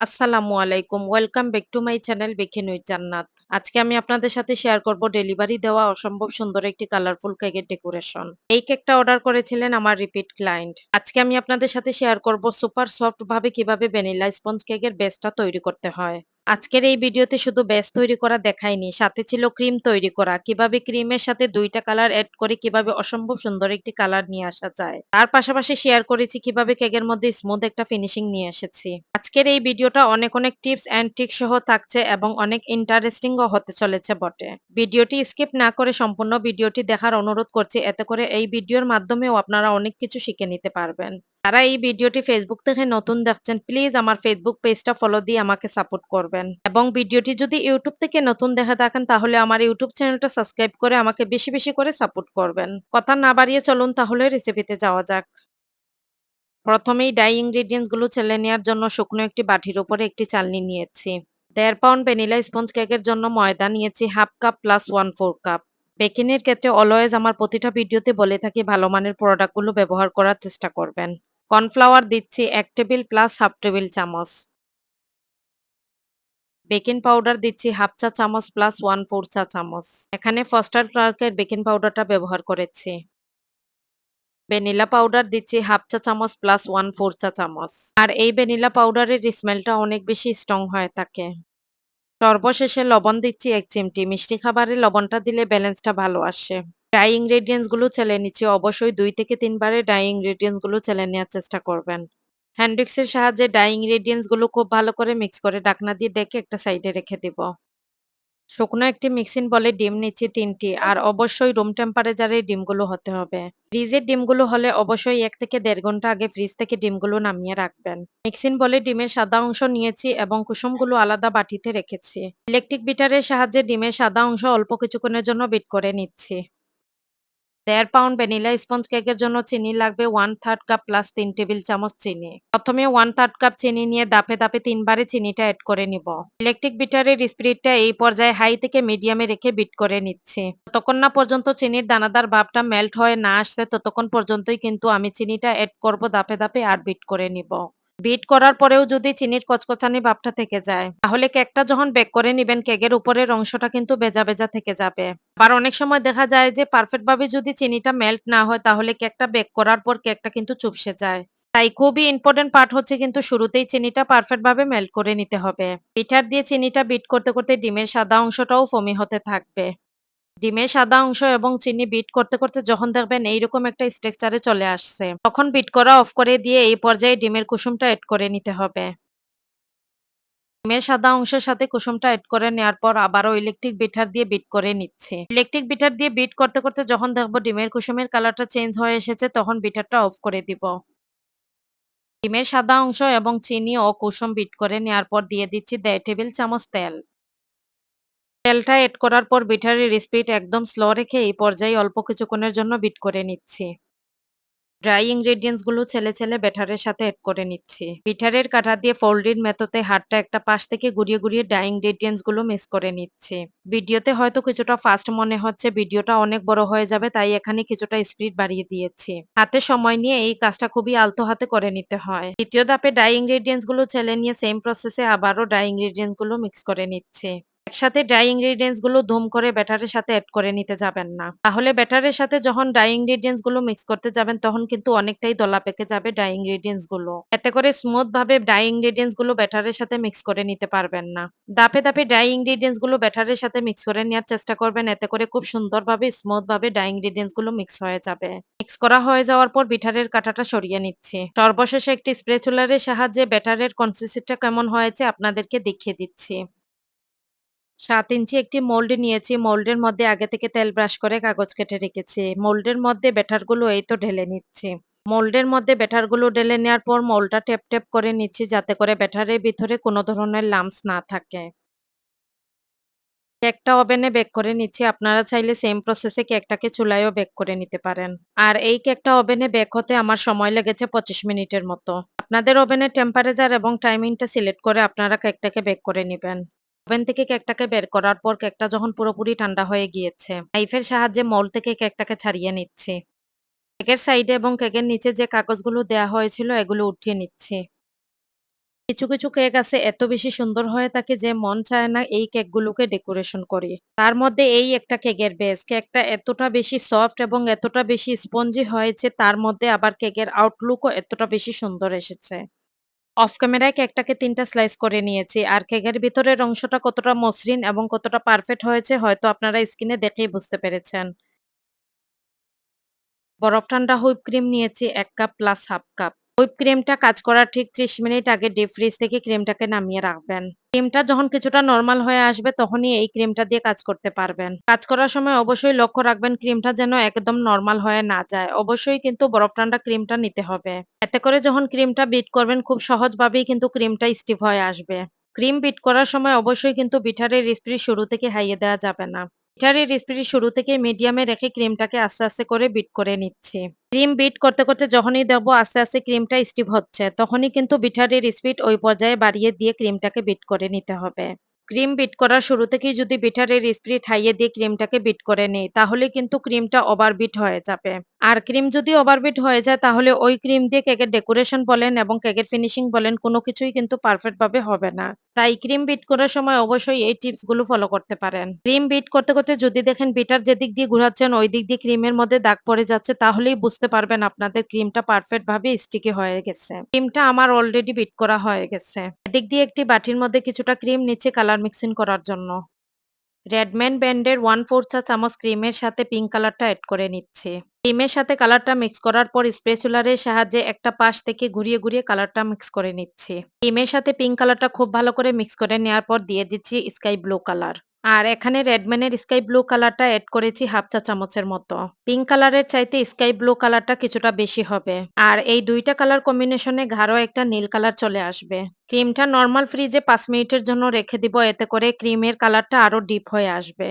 আসসালামু আলাইকুম। Welcome back to my channel বেখে with Jannat. আজকে আমি আপনাদের সাথে শেয়ার করব ডেলিভারি দেওয়া অসম্ভব সুন্দর একটি কালারফুল কেকের ডেকোরেশন। এই কেকটা অর্ডার করেছিলেন আমার রিপিট ক্লায়েন্ট। আজকে আমি আপনাদের সাথে শেয়ার করব সুপার সফট ভাবে কীভাবে ভ্যানিলা স্পঞ্জ কেকের বেসটা তৈরি করতে হয়। আজকের এই ভিডিওতে শুধু বেস তৈরি করা দেখায়নি, সাথে ছিল ক্রিম তৈরি করা। কীভাবে ক্রিমের সাথে দুইটা কালার এড করে কীভাবে অসম্ভব সুন্দর একটি কালার নিয়ে আসা যায়। তার পাশাপাশি শেয়ার করেছি কীভাবে কেকের মধ্যে স্মুথ একটা ফিনিশিং নিয়ে এসেছি। আজকের এই ভিডিওটা অনেক অনেক টিপস অ্যান্ড ট্রিক সহ থাকছে এবং অনেক ইন্টারেস্টিং ও হতে চলেছে বটে। ভিডিওটি স্কিপ না করে সম্পূর্ণ ভিডিওটি দেখার অনুরোধ করছি এতে করে এই ভিডিওর মাধ্যমেও আপনারা অনেক কিছু শিখে নিতে পারবেন। যারা এই ভিডিওটি ফেসবুক থেকে নতুন দেখছেন প্লিজ আমার ফেসবুক পেজটা ফলো দিয়ে আমাকে সাপোর্ট করবেন। এবং ভিডিওটি যদি ইউটিউব থেকে নতুন দেখে থাকেন, তাহলে আমার ইউটিউব চ্যানেলটা সাবস্ক্রাইব করে আমাকে বেশি বেশি করে সাপোর্ট করবেন। কথা না বাড়িয়ে চলুন তাহলে রেসিপিতে যাওয়া যাক। প্রথমেই ডাই ইনগ্রেডিয়েন্টসগুলো চেলে নেওয়ার জন্য শুকনো একটি বাটির উপরে একটি চালনি নিয়েছি। দেড় পাউন্ড ভ্যানিলা স্পঞ্জ কেকের জন্য ময়দা নিয়েছি half cup plus one four cup বেকিংয়ের ক্ষেত্রে অলওয়েজ আমার প্রতিটা ভিডিওতে বলে থাকি ভালো মানের প্রোডাক্টগুলো ব্যবহার করার চেষ্টা করবেন। কর্নফ্লাওয়ার দিচ্ছি এক টেবিল প্লাস হাফ টেবিল চামচ। বেকিং পাউডার দিচ্ছি হাফ চা চামচ প্লাস ওয়ান ফোর চা চামচ। এখানে ফস্টার ক্লার্কের বেকিং পাউডারটা ব্যবহার করেছি। ভ্যানিলা পাউডার দিচ্ছি হাফ চা চামচ প্লাস ওয়ান ফোর চা চামচ। আর এই ভ্যানিলা পাউডারের স্মেলটা অনেক বেশি স্ট্রং হয় থাকে সর্বশেষে লবণ দিচ্ছি এক চিমটি। মিষ্টি খাবারে লবণটা দিলে ব্যালেন্সটা ভালো আসে। ড্রাই ইনগ্রেডিয়েন্টসগুলো চেলে নিচ্ছি, অবশ্যই দুই থেকে তিনবারে ড্রাই ইনগ্রেডিয়েন্টসগুলো চেলে নেওয়ার চেষ্টা করবেন। হ্যান্ডিক্সের সাহায্যে ড্রাই ইনগ্রেডিয়েন্টসগুলো খুব ভালো করে মিক্স করে ডাকনা দিয়ে ডেকে একটা সাইডে রেখে দিব। শুকনো একটি মিক্সিং বলে ডিম নিচ্ছি তিনটি, আর অবশ্যই রুম টেম্পারেচারে ডিমগুলো হতে হবে। ফ্রিজের ডিমগুলো হলে অবশ্যই এক থেকে দেড় ঘণ্টা আগে ফ্রিজ থেকে ডিমগুলো নামিয়ে রাখবেন। মিক্সিং বলে ডিমের সাদা অংশ নিয়েছি এবং কুসুমগুলো আলাদা বাটিতে রেখেছি। ইলেকট্রিক বিটারের সাহায্যে ডিমের সাদা অংশ অল্প কিছুক্ষণের জন্য বিট করে নিচ্ছি। দেড় পাউন্ড ভ্যানিলা স্পঞ্জ কেকের জন্য চিনি লাগবে ওয়ান থার্ড কাপ প্লাস তিন টেবিল চামচ চিনি। প্রথমে ওয়ান থার্ড কাপ চিনি নিয়ে দাপে দাপে তিনবারে চিনিটা অ্যাড করে নিব। ইলেকট্রিক বিটারের স্পিরিটটা এই পর্যায়ে হাই থেকে মিডিয়ামে রেখে বিট করে নিচ্ছি। ততক্ষণ না পর্যন্ত চিনির দানাদার ভাবটা মেল্ট হয়ে না আসছে, ততক্ষণ পর্যন্তই কিন্তু আমি চিনিটা অ্যাড করব দাপে দাপে আর বিট করে নিব। বিট করার পরেও যদি চিনির কচকচানি ভাবটা থেকে যায়, তাহলে কেকটা যখন বেক করে নিবেন, কেকের উপরের অংশটা কিন্তু বেজা বেজা থেকে যাবে। আবার অনেক সময় দেখা যায় যে পারফেক্ট ভাবে যদি চিনিটা মেল্ট না হয়, তাহলে কেকটা বেক করার পর কেকটা কিন্তু চুপসে যায়। তাই খুবই ইম্পর্টেন্ট পার্ট হচ্ছে কিন্তু শুরুতেই চিনিটা পারফেক্ট ভাবে মেল্ট করে নিতে হবে। পিঠার দিয়ে চিনিটা বিট করতে করতে ডিমের সাদা অংশটাও ফমি হতে থাকবে। ডিমের সাদা অংশ এবং চিনি বিট করতে করতে যখন দেখবেন এইরকম একটা স্ট্রাকচারে চলে আসছে, তখন বিট করা অফ করে দিয়ে এই পর্যায়ে ডিমের কুসুমটা এড করে নিতে হবে। ডিমের সাদা অংশের সাথে কুসুমটা এড করে নেওয়ার পর আবারও ইলেকট্রিক বিটার দিয়ে বিট করে নিচ্ছে। ইলেকট্রিক বিটার দিয়ে বিট করতে করতে যখন দেখব ডিমের কুসুমের কালারটা চেঞ্জ হয়ে এসেছে, তখন বিটারটা অফ করে দিব। ডিমের সাদা অংশ এবং চিনি ও কুসুম বিট করে নেওয়ার পর দিয়ে দিচ্ছি দেড় টেবিল চামচ তেল। তেলটা এড করার পর বিটারের স্পিড একদম স্লো রেখে এই পর্যায়ে অল্প কিছুক্ষণের জন্য বিট করে নিচ্ছি। ড্রাই ইনগ্রেডিয়েন্টসগুলো ছেলে ছেলে ব্যাটারের সাথে এড করে নিচ্ছি। বিটারের কাঠা দিয়ে ফোল্ডেড মেথডে হাতটা একটা পাশ থেকে গুড়িয়ে গুড়িয়ে ড্রাই ইনগ্রেডিয়েন্টসগুলো মিক্স করে নিচ্ছি। ভিডিওতে হয়তো কিছুটা ফাস্ট মনে হচ্ছে ভিডিওটা অনেক বড় হয়ে যাবে, তাই এখানে কিছুটা স্পিড বাড়িয়ে দিয়েছি। হাতে সময় নিয়ে এই কাজটা খুবই আলতো হাতে করে নিতে হয়। দ্বিতীয় ধাপে ড্রাই ইনগ্রেডিয়েন্টসগুলো ছেলে নিয়ে সেম প্রসেসে আবারও ড্রাই ইনগ্রেডিয়েন্টসগুলো মিক্স করে নিচ্ছি। একসাথে ড্রাই ইনগ্রেডিয়েন্টসগুলো ধুম করে ব্যাটারের সাথে অ্যাড করে নিতে যাবেন না। তাহলে ব্যাটারের সাথে যখন ড্রাই ইনগ্রেডিয়েন্টসগুলো মিক্স করতে যাবেন, তখন কিন্তু অনেকটাই দলা পেকে যাবে ড্রাই ইনগ্রেডিয়েন্টসগুলো। এতে করে স্মুথ ভাবে ড্রাই ইনগ্রেডিয়েন্টসগুলো ব্যাটারের সাথে মিক্স করে নিতে পারবেন না। দাপে দাপে ড্রাই ইনগ্রেডিয়েন্টসগুলো ব্যাটারের সাথে মিক্স করে নেওয়ার চেষ্টা করবেন, এতে করে খুব সুন্দরভাবে স্মুথ ভাবে ড্রাই ইনগ্রেডিয়েন্টসগুলো মিক্স হয়ে যাবে। মিক্স করা হয়ে যাওয়ার পর বিটারের কাঁটাটা সরিয়ে নিচ্ছি। সর্বশেষে একটি স্প্রে চুলারের সাহায্যে ব্যাটারের কনসিস্টেন্সিটা কেমন হয়েছে আপনাদেরকে দেখিয়ে দিচ্ছি। ৭ ইঞ্চি একটি মোল্ড নিয়েছি। মোল্ডের মধ্যে আগে থেকে তেল ব্রাশ করে কাগজ কেটে রেখেছি। মোল্ডের মধ্যে ব্যাটারগুলো এই তো ঢেলে নিচ্ছি। মোল্ডের মধ্যে ব্যাটারগুলো ঢেলে নেওয়ার পর মোল্ডটা টেপ টেপ করে নিচ্ছি যাতে করে ব্যাটারের ভিতরে কোনো ধরনের লাম্পস না থাকে। কেকটা ওভেনে বেক করে নিচ্ছি। আপনারা চাইলে সেম প্রসেসে কেকটাকে চুলায়ও বেক করে নিতে পারেন। আর এই কেকটা ওভেনে বেক হতে আমার সময় লেগেছে ২৫ মিনিটের মতো। আপনাদের ওভেনের টেম্পারেচার এবং টাইমিংটা সিলেক্ট করে আপনারা কেকটাকে বেক করে নিবেন। ওভেন থেকে কেকটাকে বের করার পর কেকটা যখন পুরোপুরি ঠান্ডা হয়ে গিয়েছে নাইফের সাহায্যে মল থেকে কেকটাকে ছাড়িয়ে নিচ্ছি কেকের সাইডে এবং কেকের নিচে যে কাগজগুলো দেয়া হয়েছিল এগুলো উঠিয়ে নিচ্ছি কিছু, কিছু কেক আছে এত বেশি সুন্দর হয়ে থাকে যে মন চায় না এই কেকগুলোকে ডেকোরেশন করি। তার মধ্যে এই একটা কেকের বেস। কেকটা এতটা বেশি সফট এবং এতটা বেশি স্পঞ্জি হয়েছে তার মধ্যে আবার কেকের আউটলুকও এতটা বেশি সুন্দর এসেছে। অফ ক্যামেরায় কেকটাকে তিনটা স্লাইস করে নিয়েছি। আর কেকের ভিতরের অংশটা কতটা মসৃণ এবং কতটা পারফেক্ট হয়েছে হয়তো আপনারা স্কিনে দেখেই বুঝতে পেরেছেন। বরফ ঠান্ডা হুইপ ক্রিম নিয়েছি, এক cup plus half cup. Whip ক্রিমটা কাজ করার ঠিক ৩০ মিনিট আগে ডিপ ফ্রিজ থেকে ক্রিমটাকে নামিয়ে রাখবেন। ক্রিমটা যখন কিছুটা নরমাল হয়ে আসবে তখনই এই ক্রিমটা দিয়ে কাজ করতে পারবেন। কাজ করার সময় অবশ্যই লক্ষ্য রাখবেন ক্রিমটা যেন একদম নরমাল হয়ে না যায়। অবশ্যই কিন্তু বরফ ঠান্ডা ক্রিমটা নিতে হবে। এতে করে যখন ক্রিমটা বিট করবেন খুব সহজভাবেই কিন্তু ক্রিমটা স্টিভ হয়ে আসবে। ক্রিম বিট করার সময় অবশ্যই কিন্তু বিটারের স্পিড শুরু থেকে হাইয়ে দেওয়া যাবে না। বিটারের রেসিপিটি শুরু থেকে মিডিয়ামে রেখে ক্রিমটাকে আস্তে, আস্তে করে বিট করে নিচ্ছি। ক্রিম বিট করতে, করতে যখনই দেখব আস্তে, আস্তে ক্রিমটা স্টিভ হচ্ছে তখনই কিন্তু বিটারের স্পিড ওই পর্যায়ে বাড়িয়ে দিয়ে ক্রিমটাকে বিট করে নিতে হবে। ক্রিম বিট করার শুরু থেকেই যদি বিটারের স্পিড হাইয়ে দিয়ে ক্রিমটাকে বিট করে নিই তাহলে কিন্তু ক্রিমটা ওভার বিট হয়ে যাবে। আর ক্রিম যদি ওভারবিট হয়ে যায় তাহলে ওই ক্রিম দিয়ে কেকের ডেকোরেশন বলেন এবং কেকের ফিনিশিং বলেন কোনো কিছুই কিন্তু পারফেক্ট ভাবে হবে না। তাই ক্রিম বিট করার সময় অবশ্যই এই টিপসগুলো ফলো করতে পারেন। ক্রিম বিট করতে, করতে যদি দেখেন বিটার যেদিক দিয়ে ঘুরাচ্ছেন ওই দিক দিয়ে ক্রিমের মধ্যে দাগ পড়ে যাচ্ছে তাহলেই বুঝতে পারবেন আপনাদের ক্রিমটা পারফেক্ট ভাবে স্টিকি হয়ে গেছে। ক্রিমটা আমার অলরেডি বিট করা হয়ে গেছে। এদিক দিয়ে একটি বাটির মধ্যে কিছুটা ক্রিম নিচ্ছি কালার মিক্সিং করার জন্য। রেডম্যান ব্র্যান্ডের 1/4 চা চামচ ক্রিমের সাথে পিঙ্ক কালারটা এড করে নিচ্ছি। ক্রিমের সাথে কালারটা মিক্স করার পর স্প্যাচুলারের সাহায্যে একটা পাশ থেকে ঘুরিয়ে, ঘুরিয়ে কালারটা মিক্স করে নিচ্ছি। ক্রিমের সাথে পিঙ্ক কালারটা খুব ভালো করে মিক্স করে নেওয়ার পর দিয়ে দিচ্ছি স্কাই ব্লু কালার। আর এখানে রেডম্যানের স্কাই ব্লু কালারটা এড করেছি হাফ চা চামচের মতো। পিঙ্ক কালারের চাইতে স্কাই ব্লু কালারটা কিছুটা বেশি হবে। আর এই দুইটা কালার কম্বিনেশনে গাঢ় একটা নীল কালার চলে আসবে। ক্রিমটা নর্মাল ফ্রিজে ৫ মিনিটের জন্য রেখে দিব এতে করে ক্রিমের কালারটা আরও ডিপ হয়ে আসবে।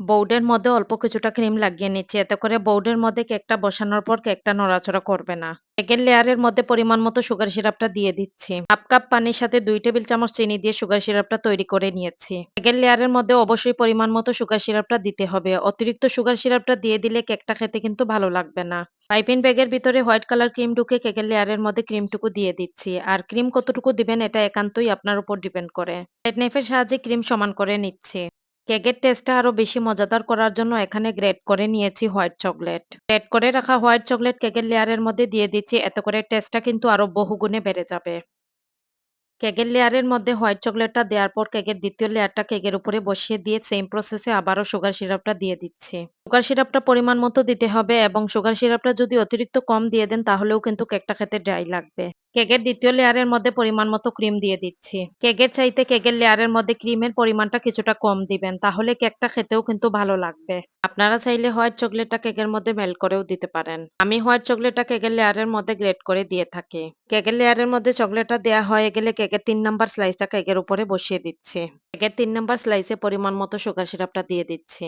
বোর্ডের মধ্যে অল্প কিছুটা ক্রিম লাগিয়ে নিচ্ছি এতে করে বোর্ডের মধ্যে কেকটা বসানোর পর কেকটা নড়াচড়া করবে না। কেকের লেয়ারের মধ্যে পরিমাণ মতো সুগার সিরাপটা দিয়ে দিচ্ছি। হাফ কাপ পানির সাথে দুই টেবিল চামচ চিনি দিয়ে সুগার সিরাপটা তৈরি করে নিয়েছি। কেকের লেয়ারের মধ্যে অবশ্যই পরিমাণ মতো সুগার সিরাপটা দিতে হবে। অতিরিক্ত সুগার সিরাপটা দিয়ে দিলে কেকটা খেতে কিন্তু ভালো লাগবে না। পাইপিং ব্যাগের ভিতরে হোয়াইট কালার ক্রিম ঢুকে কেকের লেয়ারের মধ্যে ক্রিমটুকু দিয়ে দিচ্ছি। আর ক্রিম কতটুকু দিবেন এটা একান্তই আপনার উপর ডিপেন্ড করে। নাইফের সাহায্যে ক্রিম সমান করে নিচ্ছি। কেকের টেস্টটা আরও বেশি মজাদার করার জন্য এখানে গ্রেট করে নিয়েছি হোয়াইট চকলেট। গ্রেট করে রাখা হোয়াইট চকলেট কেকের লেয়ারের মধ্যে দিয়ে দিচ্ছি, এত করে টেস্টটা কিন্তু আরও বহুগুণে বেড়ে যাবে। কেকের লেয়ারের মধ্যে হোয়াইট চকলেটটা দেওয়ার পর কেকের দ্বিতীয় লেয়ারটা কেকের উপরে বসিয়ে দিয়ে সেম প্রসেসে আবারও সুগার সিরাপটা দিয়ে দিচ্ছি। সুগার সিরাপটা পরিমাণ মতো দিতে হবে এবং সুগার সিরাপটা যদি অতিরিক্ত কম দিয়ে দেন তাহলেও কিন্তু কেকটা খেতে ড্রাই লাগবে। কেকের দ্বিতীয় লেয়ারের মধ্যে পরিমাণ মতো ক্রিম দিয়ে দিচ্ছি। কেকের চাইতে কেকের লেয়ারের মধ্যে ক্রিমের পরিমাণটা কিছুটা কম দিবেন, তাহলে কেকটা খেতেও কিন্তু ভালো লাগবে। আপনারা চাইলে হোয়াইট চকলেটটা কেকের মধ্যে মেল্ট করেও দিতে পারেন। আমি হোয়াইট চকলেটটা কেকের লেয়ারের মধ্যে গ্রেট করে দিয়ে থাকি। কেকের লেয়ারের মধ্যে চকলেটটা দেওয়া হয়ে গেলে কেকের তিন নাম্বার স্লাইসটা কেকের উপরে বসিয়ে দিচ্ছি। কেকের তিন নাম্বার স্লাইসে পরিমাণ মতো সুগার সিরাপটা দিয়ে দিচ্ছি।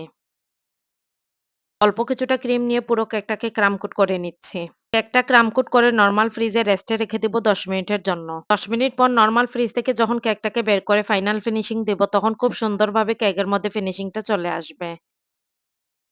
অল্প কিছুটা ক্রিম নিয়ে পুরো কেকটাকে ক্রামকুট করে নিচ্ছি। কেকটা ক্রামকুট করে নর্মাল ফ্রিজে রেস্টে রেখে দিব ১০ মিনিটের জন্য। ১০ মিনিট পর নর্মাল ফ্রিজ থেকে যখন কেকটাকে বের করে ফাইনাল ফিনিশিং দেব, তখন খুব সুন্দরভাবে কেকের মধ্যে ফিনিশিংটা চলে আসবে।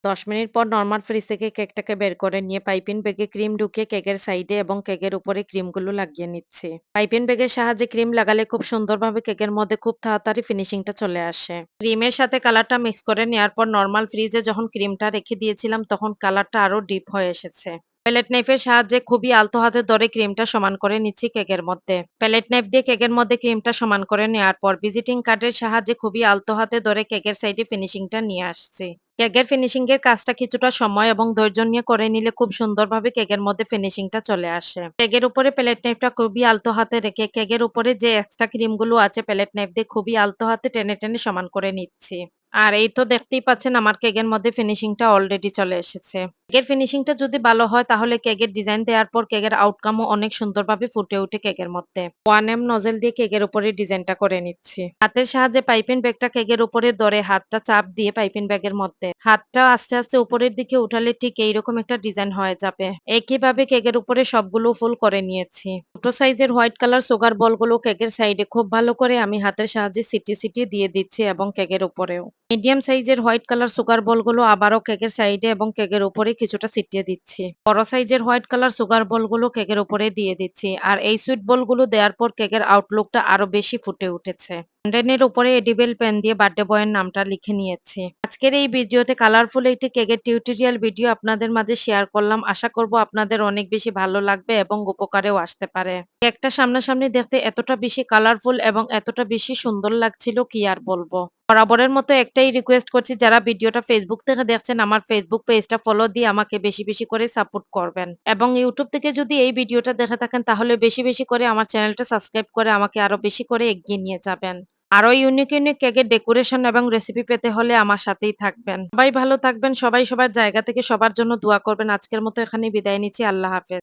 ১০ মিনিট পর নর্মাল ফ্রিজ থেকে কেকটাকে বের করে নিয়ে পাইপিন ব্যাগে ক্রিম ঢুকিয়ে কেকের সাইডে এবং কেকের উপরে ক্রিমগুলো লাগিয়ে নিচ্ছি। পাইপিং ব্যাগের সাহায্যে ক্রিম লাগালে খুব সুন্দরভাবে কেকের মধ্যে খুব তাড়াতাড়ি ফিনিশিংটা চলে আসে। ক্রিমের সাথে কালারটা মিক্স করে নেওয়ার পর নর্মাল ফ্রিজে যখন ক্রিমটা রেখে দিয়েছিলাম, তখন কালারটা আরও ডিপ হয়ে এসেছে। প্যালেট নাইফের সাহায্যে খুবই আলতো হাতে ধরে ক্রিমটা সমান করে নিচ্ছি কেকের মধ্যে। প্যালেট নাইফ দিয়ে কেকের মধ্যে ক্রিমটা সমান করে নেওয়ার পর ভিজিটিং কার্ডের সাহায্যে খুবই আলতো হাতে ধরে কেকের সাইডে ফিনিশিংটা নিয়ে আসছি। কেকের ফিনিশিং এর কাজটা কিছুটা সময় এবং ধৈর্য নিয়ে করে নিলে খুব সুন্দরভাবে কেকের মধ্যে ফিনিশিংটা চলে আসে। কেকের উপরে প্যালেট নাইফটা খুবই আলতো হাতে রেখে কেকের উপরে যে এক্সট্রা ক্রিমগুলো আছে প্যালেট নাইফ দিয়ে খুবই আলতো হাতে টেনে, টেনে সমান করে নিচ্ছি। আর এই তো দেখতেই পাচ্ছেন আমার কেকের মধ্যে ফিনিশিংটা অলরেডি চলে এসেছে। কেকের ফিনিশিংটা যদি ভালো হয় তাহলে কেকের ডিজাইন দেওয়ার পর কেকের আউটকামও অনেক সুন্দরভাবে ফুটে ওঠে কেকের মধ্যে। 1M নজেল দিয়ে কেকের উপরে ডিজাইনটা করে নিচ্ছি। হাতের সাহায্যে পাইপিং ব্যাগটা কেকের উপরে ধরে হাতটা চাপ দিয়ে পাইপিং ব্যাগের মধ্যে হাতটা আস্তে, আস্তে উপরের দিকে উঠালে ঠিক এইরকম একটা ডিজাইন হয়ে যাবে। একইভাবে কেকের উপরে সবগুলো ফুল করে নিয়েছি। ছোট সাইজের হোয়াইট কালার সুগার বলগুলো কেকের সাইডে খুব ভালো করে আমি হাতের সাহায্যে সিটি সিটি দিয়ে দিচ্ছি এবং কেকের উপরেও। মিডিয়াম সাইজের হোয়াইট কালার সুগার বলগুলো আবারও কেকের সাইডে এবং কেকের উপরে কিছুটা ছিটিয়ে দিচ্ছি। বড় সাইজের হোয়াইট কালার সুগার বলগুলো কেকের উপরে দিয়ে দিচ্ছি। আর এই সুইট বলগুলো দেওয়ার পর কেকের আউটলুকটা আরও বেশি ফুটে উঠেছে। কন্টেনের উপরে এডিবেল পেন দিয়ে বার্থডে বয়ের নামটা লিখে নিয়েছি। আজকের এই ভিডিওতে কালারফুল একটি কেকের টিউটোরিয়াল ভিডিও আপনাদের মাঝে শেয়ার করলাম। আশা করব আপনাদের অনেক বেশি ভালো লাগবে এবং উপকারেও আসতে পারে। কেকটা সামনাসামনি দেখতে এতটা বেশি কালারফুল এবং এতটা বেশি সুন্দর লাগছিল কি আর বলব? বরাবরের মতো একটাই রিকোয়েস্ট করছি, যারা ভিডিওটা ফেসবুক থেকে দেখছেন, আমার ফেসবুক পেজটা ফলো দিয়ে আমাকে বেশি বেশি করে সাপোর্ট করবেন। এবং ইউটিউব থেকে যদি এই ভিডিওটা দেখে থাকেন, তাহলে বেশি বেশি করে আমার চ্যানেলটা সাবস্ক্রাইব করে আমাকে আরও বেশি করে এগিয়ে নিয়ে যাবেন। আরও ইউনিক ইউনিক কেকের ডেকোরেশন এবং রেসিপি পেতে হলে আমার সাথেই থাকবেন। সবাই ভালো থাকবেন, সবাই সবার জায়গা থেকে সবার জন্য দোয়া করবেন। আজকের মতো এখানে বিদায় নিচ্ছি। আল্লাহ হাফেজ।